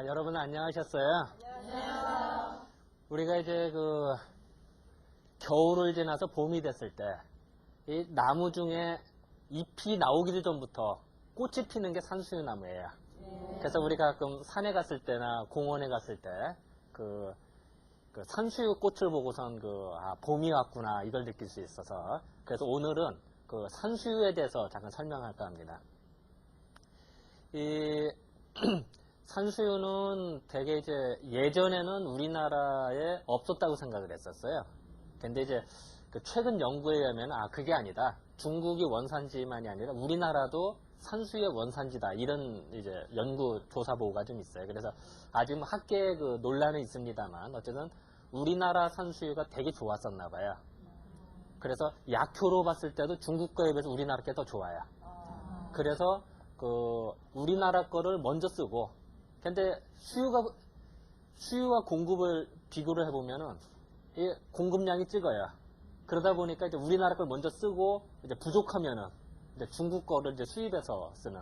자, 여러분 안녕하셨어요? 안녕하세요. 우리가 이제 그 겨울을 지나서 봄이 됐을 때 이 나무 중에 잎이 나오기도 전부터 꽃이 피는 게 산수유 나무예요. 그래서 우리가 가끔 산에 갔을 때나 공원에 갔을 때그 그 산수유 꽃을 보고선 그 아, 봄이 왔구나 이걸 느낄 수 있어서 그래서 오늘은 그 산수유에 대해서 잠깐 설명할까 합니다. 이 산수유는 되게 이제 예전에는 우리나라에 없었다고 생각을 했었어요. 근데 이제 그 최근 연구에 의하면 아 그게 아니다. 중국이 원산지만이 아니라 우리나라도 산수유의 원산지다. 이런 이제 연구 조사 보고가 좀 있어요. 그래서 아직 뭐 학계에 그 논란은 있습니다만 어쨌든 우리나라 산수유가 되게 좋았었나 봐요. 그래서 약효로 봤을 때도 중국 거에 비해서 우리나라 게 더 좋아요. 그래서 그 우리나라 거를 먼저 쓰고 근데 수요가 수요와 공급을 비교를 해보면은 이 공급량이 찍어요. 그러다 보니까 이제 우리나라 걸 먼저 쓰고 이제 부족하면은 이제 중국 거를 이제 수입해서 쓰는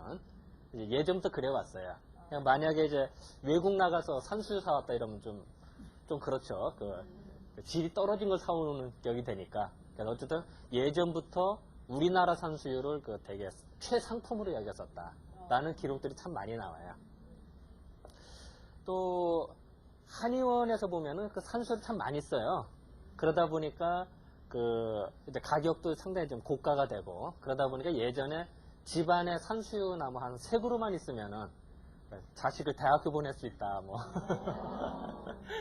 이제 예전부터 그래왔어요. 그냥 만약에 이제 외국 나가서 산수유 사왔다 이러면 좀 좀 그렇죠. 그, 그 질이 떨어진 걸 사오는 격이 되니까. 그래서 어쨌든 예전부터 우리나라 산수유를 그 되게 최상품으로 여겼었다. 라는 기록들이 참 많이 나와요. 또 한의원에서 보면은 그 산수를 참 많이 써요. 그러다 보니까 그 이제 가격도 상당히 좀 고가가 되고 그러다 보니까 예전에 집안에 산수유 나무 한 세 그루만 있으면은 자식을 대학교 보낼 수 있다 뭐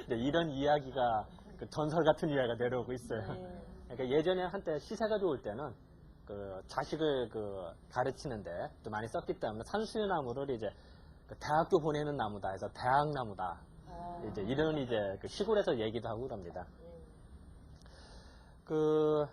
이제 이런 이야기가 그 전설 같은 이야기가 내려오고 있어요. 그러니까 예전에 한때 시세가 좋을 때는 그 자식을 그 가르치는데 또 많이 썼기 때문에 산수유 나무를 이제 그 대학교 보내는 나무다 해서 대학나무다 이제 이런 이제 그 시골에서 얘기도 하고 그럽니다. 그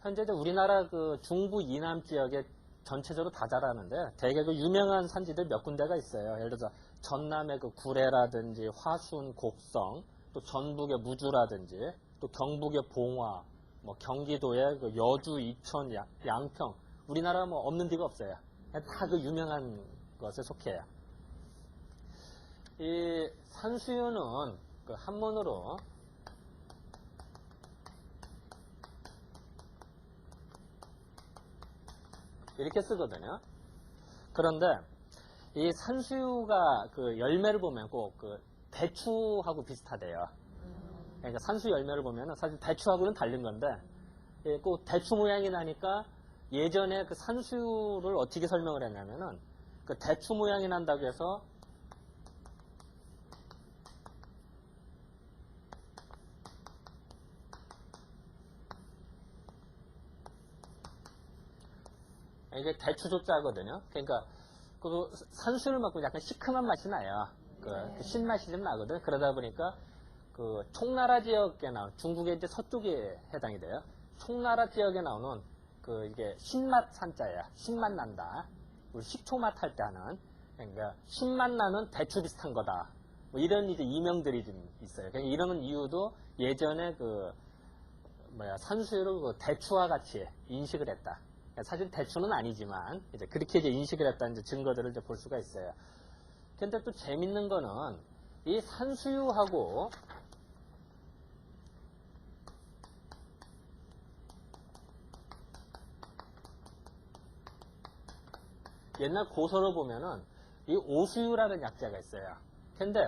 현재 이제 우리나라 그 중부 이남 지역에 전체적으로 다 자라는데 대개 그 유명한 산지들 몇 군데가 있어요. 예를 들어서 전남의 그 구례라든지 화순, 곡성, 또 전북의 무주라든지 또 경북의 봉화, 뭐 경기도의 그 여주, 이천, 양- 양평 우리나라 뭐 없는 데가 없어요. 다 그 유명한 것에 속해요. 이 산수유는 그 한문으로 이렇게 쓰거든요. 그런데 이 산수유가 그 열매를 보면 꼭그 대추하고 비슷하대요. 그러니까 산수 열매를 보면 사실 대추하고는 다른 건데 예, 꼭 대추 모양이 나니까 예전에 그 산수유를 어떻게 설명을 했냐면은 그 대추 모양이 난다고 해서 이게 대추조자거든요. 그러니까 그 산수를 먹고 약간 시큼한 맛이 나요. 그, 그 신맛이 좀 나거든. 그러다 보니까 그 총나라 지역에 나온 중국의 이제 서쪽에 해당이 돼요. 총나라 지역에 나오는 그 이게 신맛 산자야. 신맛 난다. 우리 식초 맛 할 때 하는 그러니까 신맛 나는 대추 비슷한 거다. 뭐 이런 이제 이명들이 좀 있어요. 그러니까 이런 이유도 예전에 그 뭐야 산수유를 그 대추와 같이 인식을 했다. 사실 대추는 아니지만 이제 그렇게 이제 인식을 했다는 이제 증거들을 이제 볼 수가 있어요. 근데 또 재밌는 거는 이 산수유하고 옛날 고서를 보면은 이 오수유라는 약자가 있어요. 근데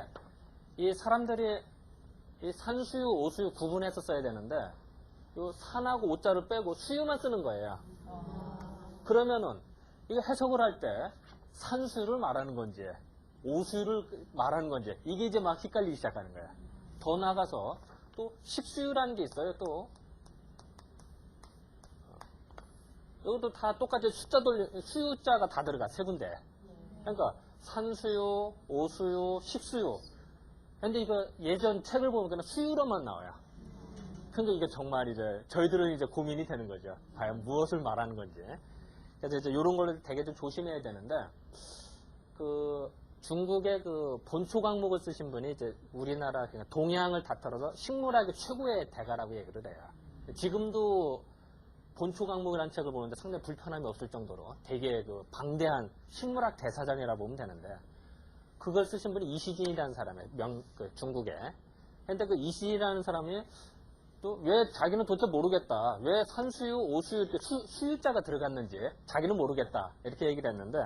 이 사람들이 이 산수유, 오수유 구분해서 써야 되는데 요 산하고 오자를 빼고 수유만 쓰는 거예요. 그러면은 이거 해석을 할 때 산수유를 말하는 건지 오수유를 말하는 건지 이게 이제 막 헷갈리기 시작하는 거야. 더 나가서 또 식수유라는 게 있어요. 또 이것도 다 똑같이 숫자 돌려 수유자가 다 들어가 세 군데. 그러니까 산수유, 오수유, 식수유. 근데 이거 예전 책을 보면 그냥 수유로만 나와요. 근데 이게 정말 이제 저희들은 이제 고민이 되는 거죠. 과연 무엇을 말하는 건지. 그래서 이제 이런 걸로 되게 좀 조심해야 되는데 그 중국의 그 본초 강목을 쓰신 분이 이제 우리나라 그냥 동양을 다틀어서 식물학의 최고의 대가라고 얘기를 해요. 지금도 본초 강목이라는 책을 보는데 상당히 불편함이 없을 정도로 되게 그 방대한 식물학 대사전이라 보면 되는데 그걸 쓰신 분이 이시진이라는 사람이에요. 명, 그 중국에. 근데 그 이시진이라는 사람이 또 왜 자기는 도대체 모르겠다. 왜 산수유, 오수유 이렇게 수, 수유자가 들어갔는지 자기는 모르겠다. 이렇게 얘기를 했는데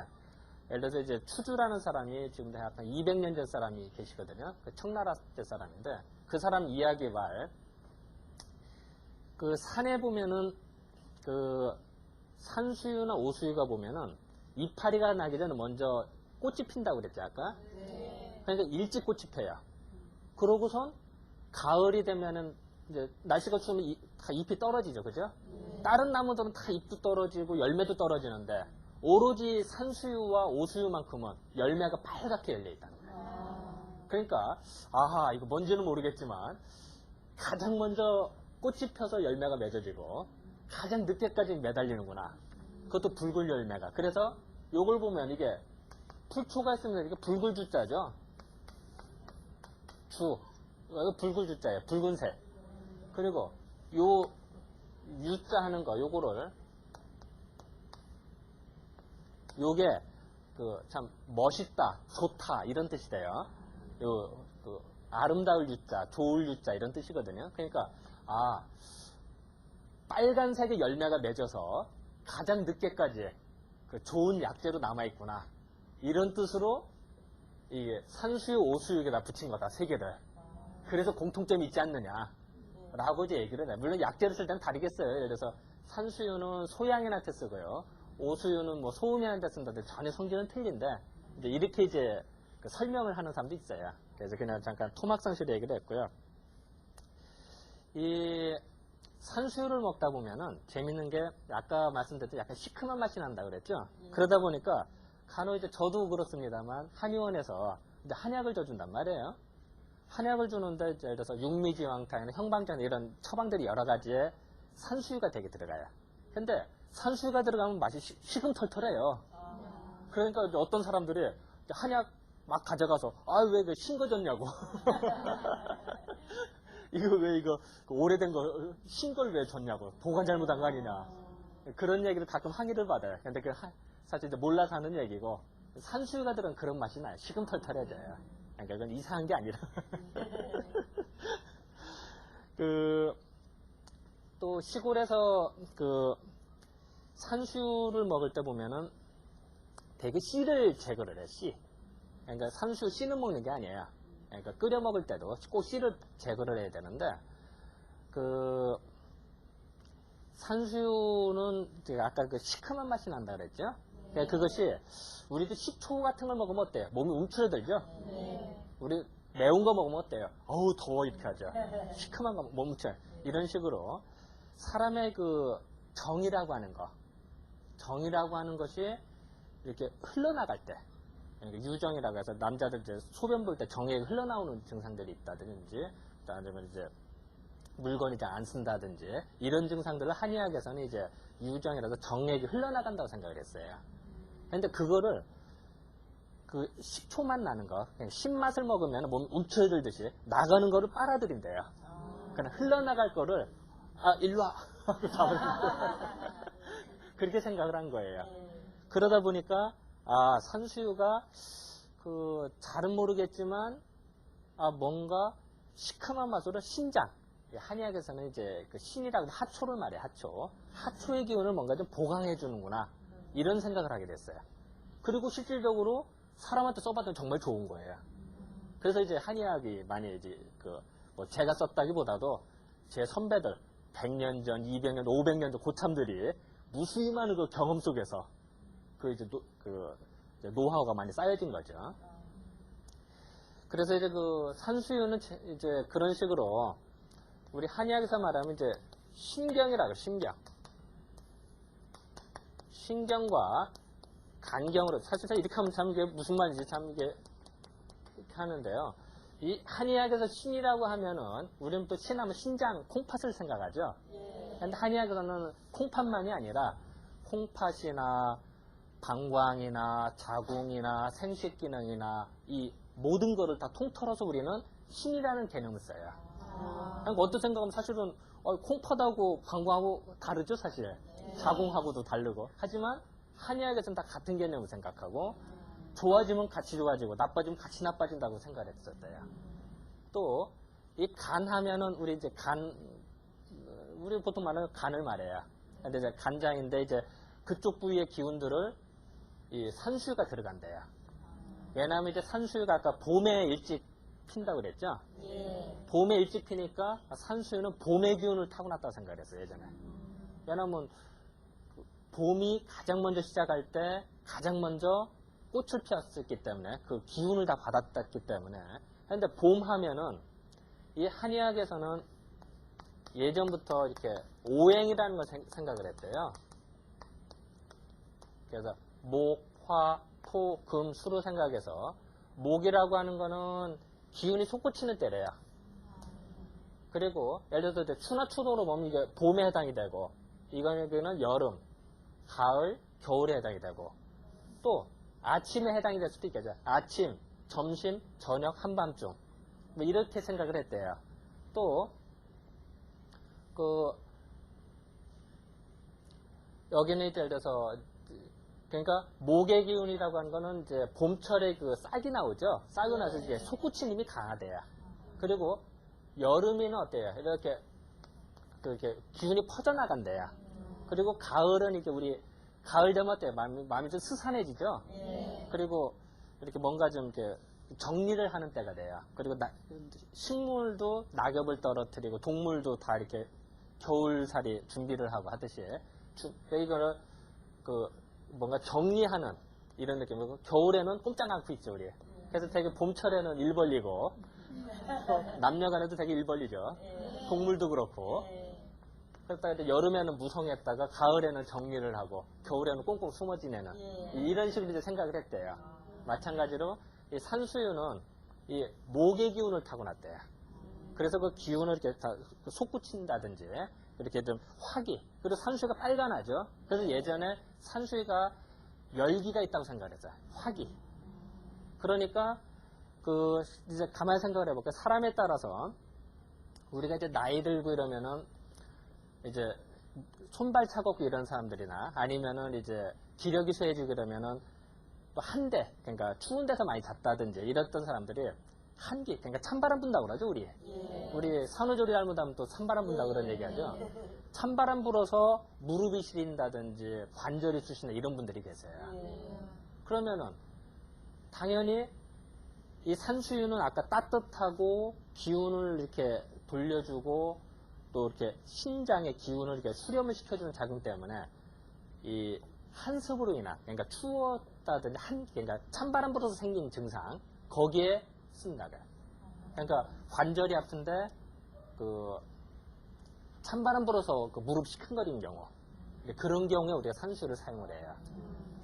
예를 들어서 이제 추주라는 사람이 지금 약간 200년 전 사람이 계시거든요. 그 청나라 때 사람인데 그 사람 이야기 말, 그 산에 보면은 그 산수유나 오수유가 보면은 이파리가 나기 전에 먼저 꽃이 핀다고 그랬지 아까? 그러니까 일찍 꽃이 펴요. 그러고선 가을이 되면은 이제 날씨가 추우면 이- 다 잎이 떨어지죠, 그죠? 다른 나무들은 다 잎도 떨어지고 열매도 떨어지는데 오로지 산수유와 오수유만큼은 열매가 빨갛게 열려 있다는 거예요. 그러니까 아하 이거 뭔지는 모르겠지만 가장 먼저 꽃이 펴서 열매가 맺어지고 가장 늦게까지 매달리는구나. 그것도 붉은 열매가. 그래서 요걸 보면 이게 풀초가 있으면 이게 붉은 주자죠. 주. 붉은 주자예요. 붉은색. 그리고 요 유자 하는 거 요거를 요게 그 참 멋있다, 좋다 이런 뜻이 돼요. 요 그 아름다울 유자, 좋을 유자 이런 뜻이거든요. 그러니까 아 빨간색의 열매가 맺어서 가장 늦게까지 그 좋은 약재로 남아 있구나 이런 뜻으로 이게 산수유, 오수유에다 붙인 거다 세 개를. 그래서 공통점이 있지 않느냐. 라고 이제 얘기를 해. 물론 약재를 쓸 때는 다르겠어요. 예를 들어서 산수유는 소양인한테 쓰고요. 오수유는 뭐 소음인한테 쓴다든지 전혀 성질은 틀린데 이제 이렇게 이제 그 설명을 하는 사람도 있어요. 그래서 그냥 잠깐 토막상실 얘기를 했고요. 이 산수유를 먹다 보면은 재밌는 게 아까 말씀드렸듯이 약간 시큼한 맛이 난다 그랬죠. 그러다 보니까 간혹 이제 저도 그렇습니다만 한의원에서 이제 한약을 줘준단 말이에요. 한약을 주는데 예를 들어서 육미지왕탕이나 형방전 이런 처방들이 여러 가지에 산수유가 되게 들어가요. 근데 산수유가 들어가면 맛이 시- 시금털털해요. 그러니까 어떤 사람들이 한약 막 가져가서 아왜 그 신거 줬냐고 이거 왜 이거 그 오래된 거 신걸 왜 줬냐고 보관 잘못한 거 아니냐 그런 얘기를 가끔 항의를 받아요. 근데 그 하- 사실 이제 몰라서 하는 얘기고 산수유가 들은 그런 맛이 나요. 시금털털해져요. 그러니까 그건 이상한 게 아니라 그 또 시골에서 그 산수유를 먹을 때 보면은 되게 씨를 제거를 해, 씨. 그러니까 산수 씨는 먹는 게 아니에요. 그러니까 끓여 먹을 때도 꼭 씨를 제거를 해야 되는데, 그, 산수유는 제가 아까 그 시큼한 맛이 난다 그랬죠? 그러니까 그것이 우리도 식초 같은 걸 먹으면 어때요? 몸이 움츠러들죠? 우리 매운 거 먹으면 어때요? 어우, 더워, 이렇게 하죠. 시큼한 거못 묻혀. 이런 식으로 사람의 그 정이라고 하는 거, 정이라고 하는 것이 이렇게 흘러나갈 때, 그러니까 유정이라고 해서 남자들 이제 소변 볼 때 정액이 흘러나오는 증상들이 있다든지, 아니면 이제 물건이 잘 안 쓴다든지, 이런 증상들을 한의학에서는 이제 유정이라서 정액이 흘러나간다고 생각을 했어요. 근데 그거를 그 식초만 나는 거, 그냥 신맛을 먹으면 몸이 움츠러들듯이 나가는 거를 빨아들인대요. 그냥 흘러나갈 거를 아 일로 와. 하고 잡을 그렇게 생각을 한 거예요. 그러다 보니까 아 산수유가 그 잘은 모르겠지만 아 뭔가 시큼한 맛으로 신장. 이 한의학에서는 이제 그 신이라고 하초를 말해 하초. 하초의 기운을 뭔가 좀 보강해 주는구나 이런 생각을 하게 됐어요. 그리고 실질적으로 사람한테 써봤더니 정말 좋은 거예요. 그래서 이제 한의학이 많이 이제 그 뭐 제가 썼다기보다도 제 선배들 100년 전, 200년, 500년 전 고참들이 무수히 많은 그 경험 속에서 그 이제 노, 그 이제 노하우가 많이 쌓여진 거죠. 그래서 이제 그 산수유는 제- 이제 그런 식으로 우리 한의학에서 말하면 이제 신경이라 고 신경. 신경과 간경으로 사실상 이렇게 하면 참 이게 무슨 말인지 참 이게 이렇게 하는데요. 이 한의학에서 신이라고 하면은 우리는 또 신하면 신장, 콩팥을 생각하죠. 근데 한의학에서는 콩팥만이 아니라 콩팥이나 방광이나 자궁이나 생식 기능이나 이 모든 거를 다 통틀어서 우리는 신이라는 개념을 써요. 그러니까 어떤 생각하면 사실은 어, 콩팥하고 방광하고 다르죠 사실. 자궁하고도 다르고. 하지만 한의학에서는 다 같은 개념을 생각하고 좋아지면 같이 좋아지고 나빠지면 같이 나빠진다고 생각을 했었대요. 또 이 간 하면은 우리 이제 간 우리 보통 말하는 간을 말해요. 근데 이제 간장인데 이제 그쪽 부위의 기운들을 이 산수유가 들어간대요. 왜냐하면 이제 산수유가 아까 봄에 일찍 핀다고 그랬죠? 예. 봄에 일찍 피니까 산수유는 봄의 기운을 타고났다고 생각을 했어요, 예전에. 왜냐면 그 봄이 가장 먼저 시작할 때 가장 먼저 꽃을 피웠기 때문에 그 기운을 다 받았기 때문에. 근데 봄 하면은 이 한의학에서는 예전부터 이렇게 오행이라는 걸 생- 생각을 했대요. 그래서 목, 화, 토, 금, 수로 생각해서 목이라고 하는 거는 기운이 솟구치는 때래요. 그리고 예를 들어서 추나 추도로 보면 이게 봄에 해당이 되고 이거는 여름, 가을, 겨울에 해당이 되고 또 아침에 해당이 될 수도 있겠죠. 아침, 점심, 저녁, 한밤중 뭐 이렇게 생각을 했대요. 또그 여기는 예를 들어서 그러니까 목의 기운이라고 하는 거는 이제 봄철에 그 싹이 나오죠. 싹이 나서 이제 솟구침이 강하대요. 그리고 여름에는 어때요? 이렇게 그렇게 기운이 퍼져나간대요. 그리고 가을은 이제 우리 가을 되면 어때요? 마음이, 마음이 좀 스산해지죠. 예. 그리고 이렇게 뭔가 좀 이렇게 정리를 하는 때가 돼요. 그리고 나- 식물도 낙엽을 떨어뜨리고 동물도 다 이렇게 겨울살이 준비를 하고 하듯이 주- 이거를 그 뭔가 정리하는 이런 느낌이고 겨울에는 꼼짝 않고 있죠 우리. 그래서 되게 봄철에는 일 벌리고 남녀간에도 되게 일 벌리죠. 예. 동물도 그렇고. 예. 그랬다가 이제 여름에는 무성했다가 가을에는 정리를 하고 겨울에는 꽁꽁 숨어 지내는 예. 이런 식으로 이제 생각을 했대요. 마찬가지로 이 산수유는 이 목의 기운을 타고났대요. 그래서 그 기운을 이렇게 다 솟구친다든지 이렇게 좀 화기 그리고 산수유가 빨간하죠. 그래서 예전에 산수유가 열기가 있다고 생각을 했어요. 화기. 그러니까 그 이제 가만히 생각을 해볼게요. 사람에 따라서 우리가 이제 나이 들고 이러면은 이제 손발 차갑고 이런 사람들이나 아니면은 이제 기력이 쇠해지고 이러면은 또 한 대 그러니까 추운 데서 많이 잤다든지 이랬던 사람들이 한기 그러니까 찬바람 분다고 그러죠 우리 예. 우리 산후조리 잘못하면 또 찬바람 분다고 그런 얘기하죠 찬바람 불어서 무릎이 시린다든지 관절이 쑤시는 이런 분들이 계세요 예. 그러면은 당연히 이 산수유는 아까 따뜻하고 기운을 이렇게 돌려주고 또 이렇게 신장의 기운을 이렇게 수렴을 시켜주는 작용 때문에 이 한습으로 인한 그러니까 추웠다든지 한 그러니까 찬바람 불어서 생긴 증상 거기에 쓴다고요. 그러니까 관절이 아픈데 그 찬바람 불어서 그 무릎 시큰거리는 경우 그런 경우에 우리가 산수유를 사용을 해요.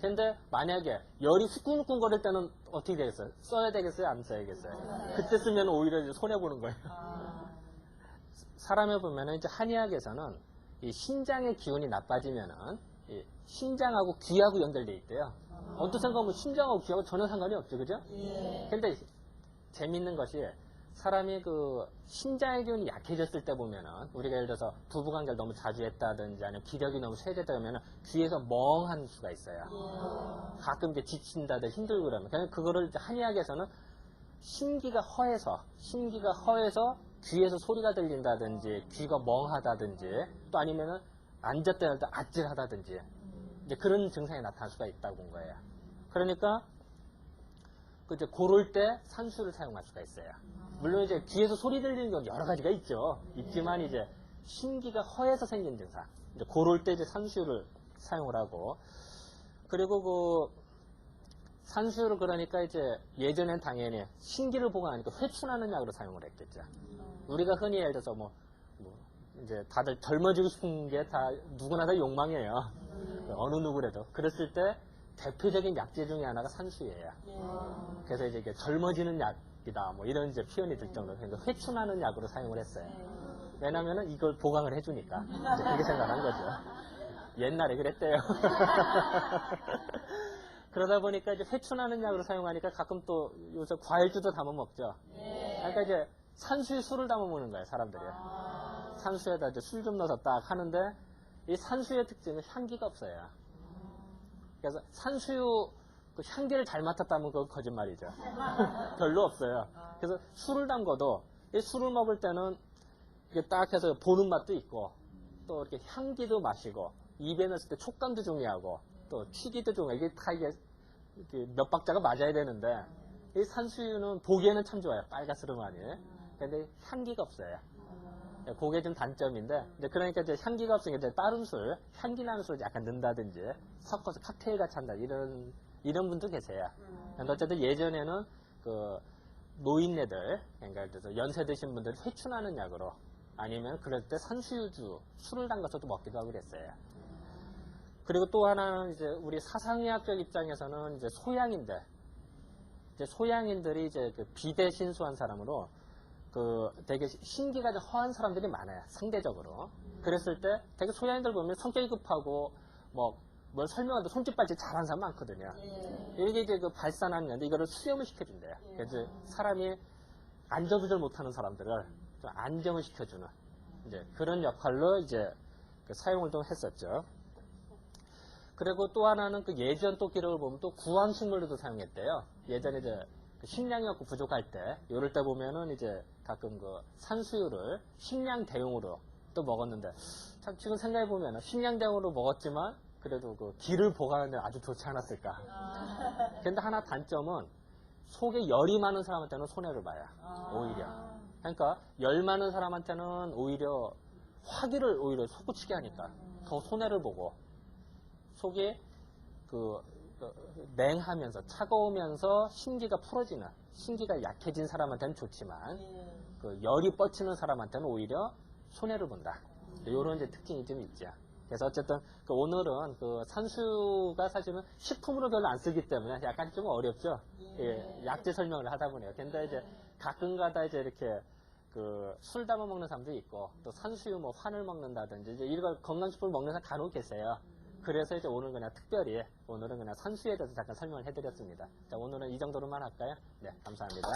근데 만약에 열이 후끈후끈 거릴 때는 어떻게 되겠어요? 써야 되겠어요? 안 써야겠어요? 그때 쓰면 오히려 이제 손해 보는 거예요. 아. 사람에 보면은 이제 한의학에서는 이 신장의 기운이 나빠지면은 이 신장하고 귀하고 연결돼 있대요. 어떤 생각하면 신장하고 귀하고 전혀 상관이 없죠, 그죠? 예. 근데 재밌는 것이 사람이 그 신장의 기운이 약해졌을 때 보면은 우리가 예를 들어서 부부관계를 너무 자주 했다든지 아니면 기력이 너무 쇠해졌다 그러면은 귀에서 멍한 수가 있어요. 예. 가끔 이제 지친다든지 힘들고 그러면 그냥 그거를 한의학에서는 신기가 허해서 신기가 허해서 귀에서 소리가 들린다든지 귀가 멍하다든지 또 아니면은 앉았다 일어날 때 아찔하다든지 이제 그런 증상이 나타날 수가 있다고 본 거예요. 그러니까 그 이제 고를 때 산수를 사용할 수가 있어요. 물론 이제 귀에서 소리 들리는 건 여러 가지가 있죠. 있지만 이제 신기가 허해서 생긴 증상. 이제 고를 때 이제 산수를 사용을 하고 그리고 그 산수유를 그러니까 이제 예전엔 당연히 신기를 보관하니까 회춘하는 약으로 사용을 했겠죠. 우리가 흔히 예를 들어서 뭐, 뭐 이제 다들 젊어지고 싶은 게 다 누구나 다 욕망이에요. 어느 누구라도. 그랬을 때 대표적인 약재 중에 하나가 산수예요. 예. 그래서 이제 이게 젊어지는 약이다 뭐 이런 이제 표현이 들 정도로 그러니까 회춘하는 약으로 사용을 했어요. 왜냐면은 이걸 보강을 해주니까 이제 그렇게 생각한 거죠. 옛날에 그랬대요. 그러다 보니까 이제 회춘하는 약으로 사용하니까 가끔 또 요새 과일주도 담아 먹죠. 예. 그러니까 이제 산수에 술을 담아 먹는 거예요, 사람들이. 아. 산수에다 이제 술 좀 넣어서 딱 하는데 이 산수의 특징은 향기가 없어요. 그래서 산수유 그그 향기를 잘 맡았다면 그건 거짓말이죠. 별로 없어요. 그래서 술을 담궈도 이 술을 먹을 때는 이게 딱 해서 보는 맛도 있고 또 이렇게 향기도 마시고 입에 넣었을 때 촉감도 중요하고 또 튀기도 중요하고 이게 다 이게 몇 박자가 맞아야 되는데 이 산수유는 보기에는 참 좋아요. 빨갛스름하니. 근데 향기가 없어요. 그게 좀 단점인데 이제 그러니까 이제 향기가 없으니까 이제 다른 술, 향기 나는 술 약간 넣는다든지 섞어서 칵테일 같이 한다 이런 이런 분도 계세요. 근데 어쨌든 예전에는 그 노인네들, 그러니까 그래서 연세 드신 분들이 회춘하는 약으로 아니면 그럴 때 산수유주 술을 담가서도 먹기도 하고 그랬어요. 그리고 또 하나는 이제 우리 사상의학적 입장에서는 이제 소양인들, 이제 소양인들이 이제 그 비대신수한 사람으로 그 되게 신기가 좀 허한 사람들이 많아요. 상대적으로. 그랬을 때 되게 소양인들 보면 성격이 급하고 뭐 뭘 설명하는데 손짓 발짓 잘하는 사람 많거든요. 예. 이게 이제 그 발산하는 건데 이거를 수렴을 시켜준대요. 그래서 사람이 안절부절 못하는 사람들을 좀 안정을 시켜주는 이제 그런 역할로 이제 그 사용을 좀 했었죠. 그리고 또 하나는 그 예전 또 기록을 보면 또 구황식물로도 사용했대요. 예전에 이제 그 식량이 없고 부족할 때, 이럴 때 보면은 이제 가끔 그 산수유를 식량 대용으로 또 먹었는데, 참 지금 생각해 보면은 식량 대용으로 먹었지만 그래도 그 기를 보관하는 데 아주 좋지 않았을까. 근데 하나 단점은 속에 열이 많은 사람한테는 손해를 봐요. 오히려. 그러니까 열 많은 사람한테는 오히려 화기를 오히려 솟구치게 하니까 더 손해를 보고 속에 그, 그 냉하면서 차가우면서 신기가 풀어지는 신기가 약해진 사람한테는 좋지만 예. 그 열이 뻗치는 사람한테는 오히려 손해를 본다. 이런 이제 특징이 좀 있죠. 그래서 어쨌든 그 오늘은 그 산수가 사실은 식품으로 별로 안 쓰기 때문에 약간 좀 어렵죠. 예, 약재 설명을 하다 보니까. 근데 이제 가끔가다 이제 이렇게 그술 담아 먹는 사람도 있고 또 산수유 뭐 환을 먹는다든지 이제 이런 건강식품을 먹는 사람 간혹 계세요. 그래서 이제 오늘 그냥 특별히 오늘은 그냥 산수유에 대해서 잠깐 설명을 해드렸습니다. 자 오늘은 이 정도로만 할까요? 네 감사합니다.